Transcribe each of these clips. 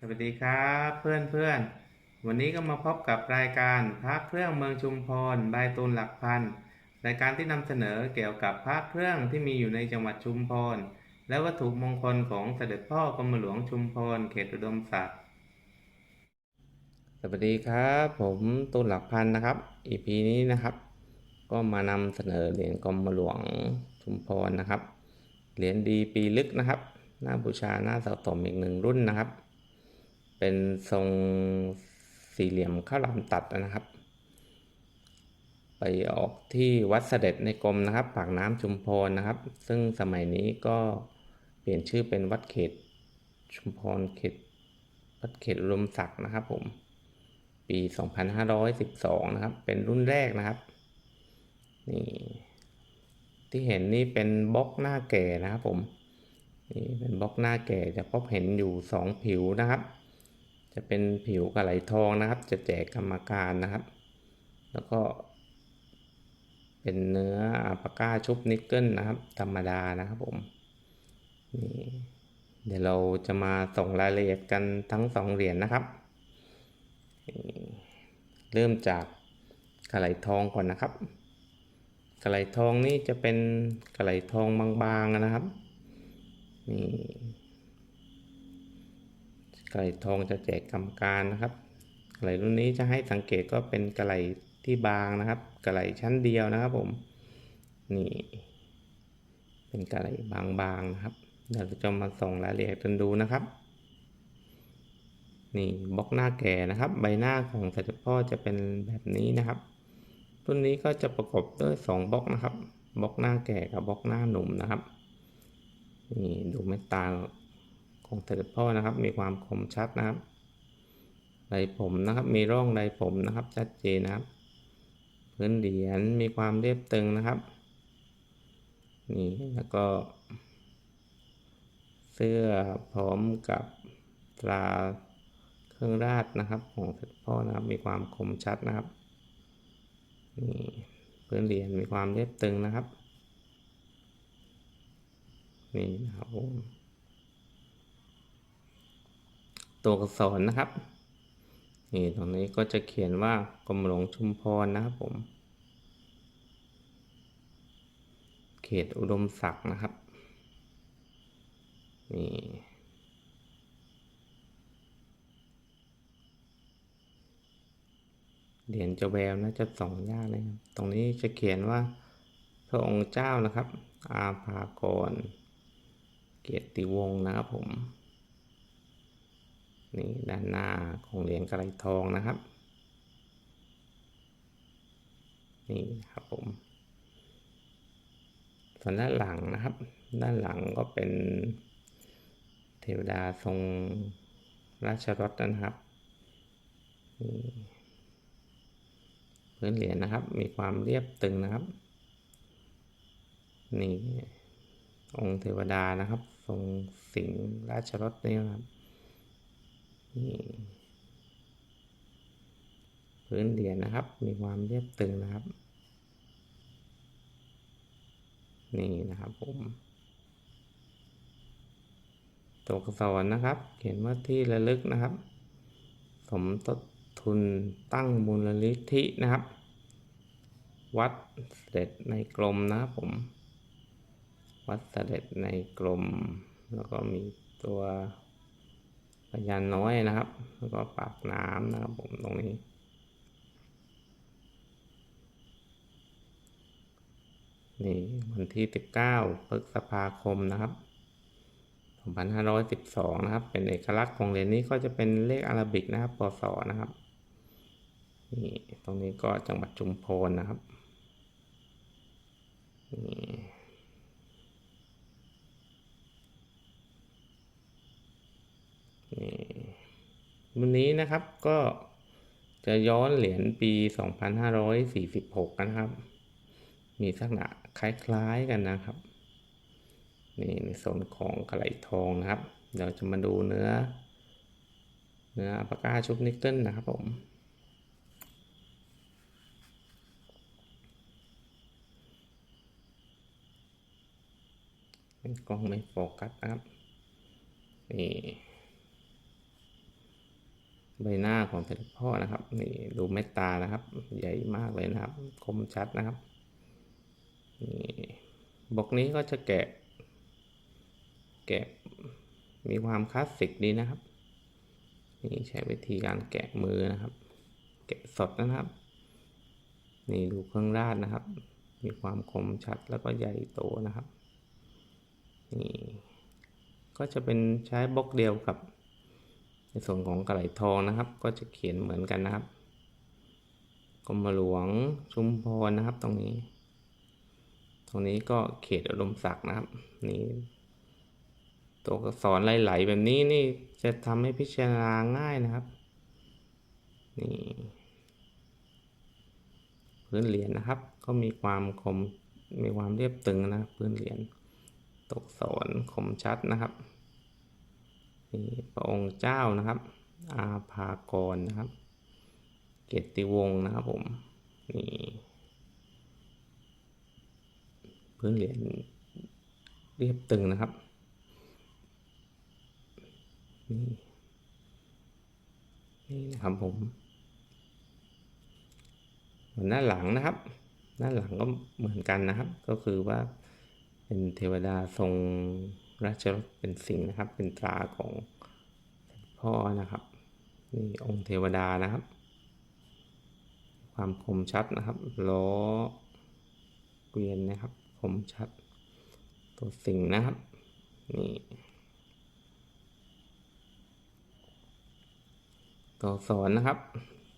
สวัสดีครับเพื่อนเพื่อนวันนี้ก็มาพบกับรายการพระเครื่องเมืองชุมพรใบตูนหลักพันรายการที่นำเสนอเกี่ยวกับพระเครื่องที่มีอยู่ในจังหวัดชุมพรและวัตถุมงคลของเสด็จพ่อกรมหลวงชุมพรเขตอุดมศักดิ์สวัสดีครับ ผมตูนหลักพันนะครับ EP นี้นะครับ ก็มานำเสนอเหรียญกรมหลวงชุมพรนะครับเหรียญดีปีลึกนะครับหน้าบูชาหน้าสะสมอีกหนึ่งรุ่นนะครับ เป็นทรงสี่เหลี่ยมข้าวหลามตัดนะครับ ไปออกที่วัดเสด็จในกรมนะครับ ปากน้ำชุมพรนะครับ ซึ่งสมัยนี้ก็เปลี่ยนชื่อเป็นวัดเขตชุมพรเขตวัดเขตอุดมศักดิ์นะครับ ผม ปี 2512 นะครับ เป็นรุ่นแรกนะครับ นี่ที่เห็นนี่เป็นบล็อกหน้าแก่นะครับผม นี่เป็นบล็อกหน้าแก่จะพบเห็นอยู่สองผิวนะครับ จะเป็นผิวกระไหลทองนะครับ จะแจกกรรมการนะครับ แล้วก็ เป็นเนื้ออัปาก้าชุบนิกเกิลนะครับ ธรรมดานะครับผมนี่เดี๋ยวเราจะมาส่งรายละเอียดกันทั้งสองเหรียญนะครับ เริ่มจากกระไหลทองก่อนนะครับกระไหลทองนี่จะเป็นกระไหลทองบางๆนะครับนี่ กระไหลทองจะแจกกรรมการนะครับกระไหลรุ่นนี้จะให้สังเกตก็เป็นกระไหลที่บางนะครับกระไหลชั้นเดียวนะครับผมนี่เป็นกระไหลบางๆนะครับเดี๋ยวเราจะมาส่องรายละเอียดกันดูนะครับนี่บล็อกหน้าแก่นะครับ ใบหน้าของเสด็จพ่อจะเป็นแบบนี้นะครับรุ่นนี้ก็จะประกอบด้วยสองบล็อกนะครับบล็อกหน้าแก่กับบล็อกหน้าหนุ่มนะครับนี่ดูเม็ดตา ของเสด็จพ่อนะครับ มีความคมชัดนะครับไรผมนะครับ มีร่องไรผมนะครับ ชัดเจนนะครับ พื้นเหรียญมีความเรียบตึงนะครับนี่แล้วก็เสื้อพร้อมกับตราเครื่องราชนะครับ ของเสด็จพ่อนะครับ มีความคมชัดนะครับนี่พื้นเหรียญมีความเรียบตึงนะครับนี่นะครับผม ตัวอักษรนะครับ นี่ตรงนี้ก็จะเขียนว่ากรมหลวงชุมพรนะครับผม เขตอุดมศักดิ์นะครับ นี่เหรียญจะแววนะจะสองยากเลยครับตรงนี้จะเขียนว่าพระองค์เจ้านะครับ อาภากร เกียรติวงศ์นะครับผม นี่ด้านหน้าของเหรียญกระไรทองนะครับ นี่ครับผม ส่วนด้านหลังนะครับ ด้านหลังก็เป็นเทวดาทรงราชรถนะครับพื้นเหรียญนะครับ มีความเรียบตึงนะครับ นี่องค์เทวดานะครับ ทรงสิงห์ราชรถนี่นะครับ พื้นเหรียญนะครับ มีความเรียบตึงนะครับ นี่นะครับผมตัวอักษรนะครับ เขียนว่าที่ระลึกนะครับ สมทบทุนตั้งมูลนิธินะครับ วัดเสด็จในกรมนะครับผม วัดเสด็จในกรมแล้วก็มีตัว พญานน้อยนะครับ แล้วก็ปากน้ำนะครับผมตรงนี้ นี่วันที่ 19พฤษภาคมนะครับ2512 นะครับ เป็นเอกลักษณ์ของเหรียญนี้ก็จะเป็นเลขอาราบิกนะครับปศนะครับ นี่ ตรงนี้ก็จังหวัดชุมพรนะครับ นี่ วันนี้นะครับก็จะย้อนเหรียญปี 2546 นะครับ มีลักษณะคล้ายๆกันนะครับ นี่ในส่วนของกระไหลทองนะครับเดี๋ยวจะมาดูเนื้อ เนื้อปากกาชุบนิกเกิลนะครับผมเป็นกล้องไม่โฟกัสครับนี่ ใบหน้าของเสด็จพ่อนะครับนี่ดูเม็ดตานะครับ ใหญ่มากเลยนะครับ คมชัดนะครับนี่บล็อกนี้ก็จะแกะ แกะมีความคลาสสิกดีนะครับ นี่ใช้วิธีการแกะมือนะครับ แกะสดนะครับ นี่ดูเครื่องราดนะครับ มีความคมชัดแล้วก็ใหญ่โตนะครับนี่ก็จะเป็นใช้บล็อกเดียวกับ ส่วนของกระไหลทองนะครับ ก็จะเขียนเหมือนกันนะครับกรมหลวงชุมพรนะครับ ตรงนี้ ตรงนี้ก็เขตอุดมศักดิ์นะครับ นี่ตัวอักษรไหลๆแบบนี้นี่จะทำให้พิจารณาง่ายนะครับ นี่พื้นเหรียญนะครับ ก็มีความคมมีความเรียบตึงนะครับพื้นเหรียญตกสอนคมชัดนะครับ นี่พระองค์เจ้านะครับ อาภากรนะครับ เกียรติวงศ์นะครับผมนี่พื้นเหรียญเรียบตึงนะครับนี่นี่นะครับผมหน้าหลังนะครับด้าหลังก็เหมือนกันนะครับ ก็คือว่าเป็นเทวดาทรง ราชรถเป็นสิงห์นะครับ เป็นตราของพ่อนะครับ นี่องค์เทวดานะครับ ความคมชัดนะครับล้อเกวียนนะครับ คมชัด ตัวสิงห์นะครับ นี่ตัวสอนนะครับ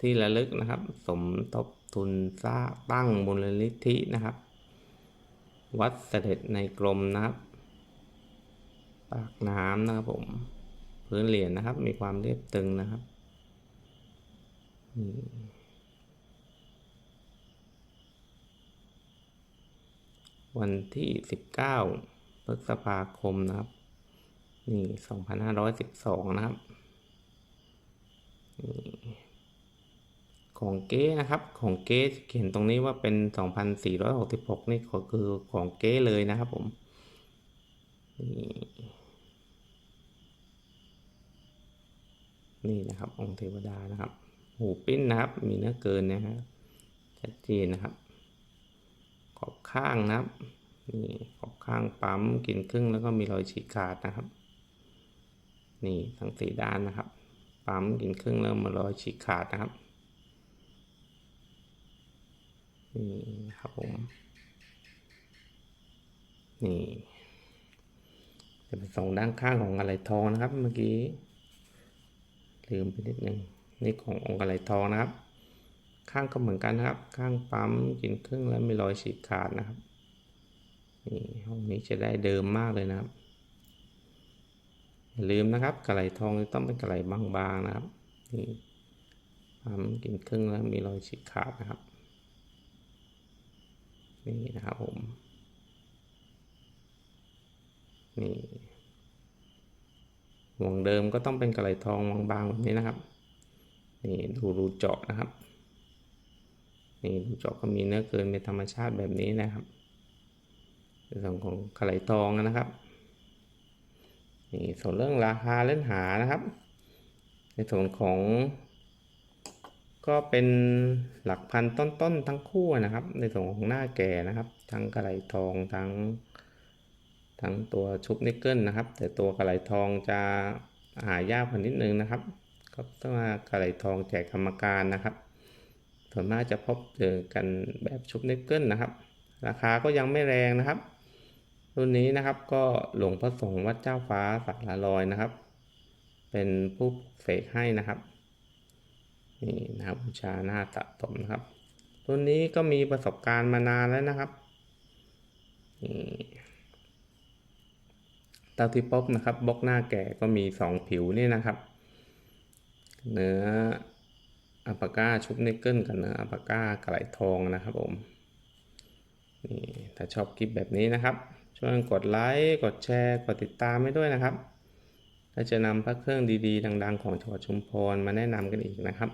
ที่ระลึกนะครับ สมทบทุนสร้างตั้งมูลนิธินะครับ วัดเสด็จในกรมนะครับ ปากน้ำนะครับผม พื้นเหรียญนะครับ มีความเรียบตึงนะครับวันที่ 19พฤษภาคมนะครับ นี่ 2512 นะครับนี่ของเก๊นะครับ ของเก๊เขียนตรงนี้ว่าเป็น 2,466 นี่ก็คือของเก๊เลยนะครับผม นี่ นี่นะครับ องค์เทวดานะครับ หูปิ้นนะครับ มีเนื้อเกินนะครับชัดเจนนะครับ ขอบข้างนะครับนี่ขอบข้างปั๊มกินครึ่งแล้วก็มีรอยฉีกขาดนะครับ นี่ทั้งสี่ด้านนะครับ ปั๊มกินครึ่งแล้วมารอยฉีกขาดนะครับนี่นครับผมนี่จะเป็นสองด้านข้างของอะไรทองนะครับเมื่อกี้ ลืมไปนิดนึงนี่ขององค์อะไรทองนะครับ ข้างก็เหมือนกันนะครับ ข้างปั๊มกินครึ่งแล้วมีรอยฉีกขาดนะครับนี่ห้องนี้จะได้เดิมมากเลยนะครับอย่าลืมนะครับกระไหลทองต้องเป็นกระไหลบางๆนะครับนี่ปั๊มกินครึ่งแล้วมีรอยฉีกขาดนะครับนี่นะครับผมนี่ ห่วงเดิมก็ต้องเป็นกระไหลทองบางๆแบบนี้นะครับ นี่ดูรูเจาะนะครับ นี่รูเจาะก็มีเนื้อเกินเป็นธรรมชาติแบบนี้นะครับในส่วนของกระไหลทองนะครับ นี่ส่วนเรื่องราคาเล่นหานะครับ ในส่วนของ ก็เป็นหลักพันต้นๆทั้งคู่นะครับ ในส่วนของหน้าแก่นะครับ ทั้งกระไหลทองทั้ง ทั้งตัวชุบนิกเกิลนะครับ แต่ตัวกระไหลทองจะหายากกว่านิดนึงนะครับก็ต้องมากระไหลทองแจกกรรมการนะครับส่วนมากจะพบเจอกันแบบชุบนิกเกิลนะครับ ราคาก็ยังไม่แรงนะครับ รุ่นนี้นะครับก็หลวงพ่อสงฆ์วัดเจ้าฟ้าสักละลอยนะครับ เป็นผู้เสกให้นะครับนี่นะครับบูชาหน้าตะสมนะครับรุ่นนี้ก็มีประสบการณ์มานานแล้วนะครับนี่ เตาที่พบนะครับบล็อกหน้าแก่ก็มีสองผิวนี่นะครับ เนื้ออัปาก้าชุบนิกเกิลกับเนื้ออัปาก้ากระไหลทองนะครับผมนี่ถ้าชอบคลิปแบบนี้นะครับ ช่วยกดไลค์กดแชร์ กดติดตามให้ด้วยนะครับและจะนำพระเครื่องดีๆ ดัง ๆ ของจังหวัดชุมพรมาแนะนำกันอีกนะครับ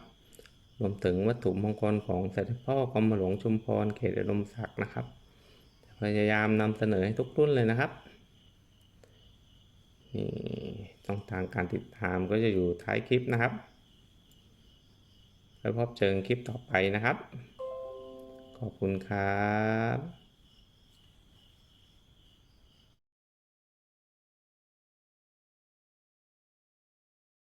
รวมถึงวัตถุมงคลของเสด็จพ่อกรมหลวงชุมพรเขตอุดมศักดิ์นะครับ พยายามนำเสนอให้ทุกรุ่นเลยนะครับ นี่ช่องทางการติดตามก็จะอยู่ท้ายคลิปนะครับ แล้วพบเจอคลิปต่อไปนะครับ ขอบคุณครับ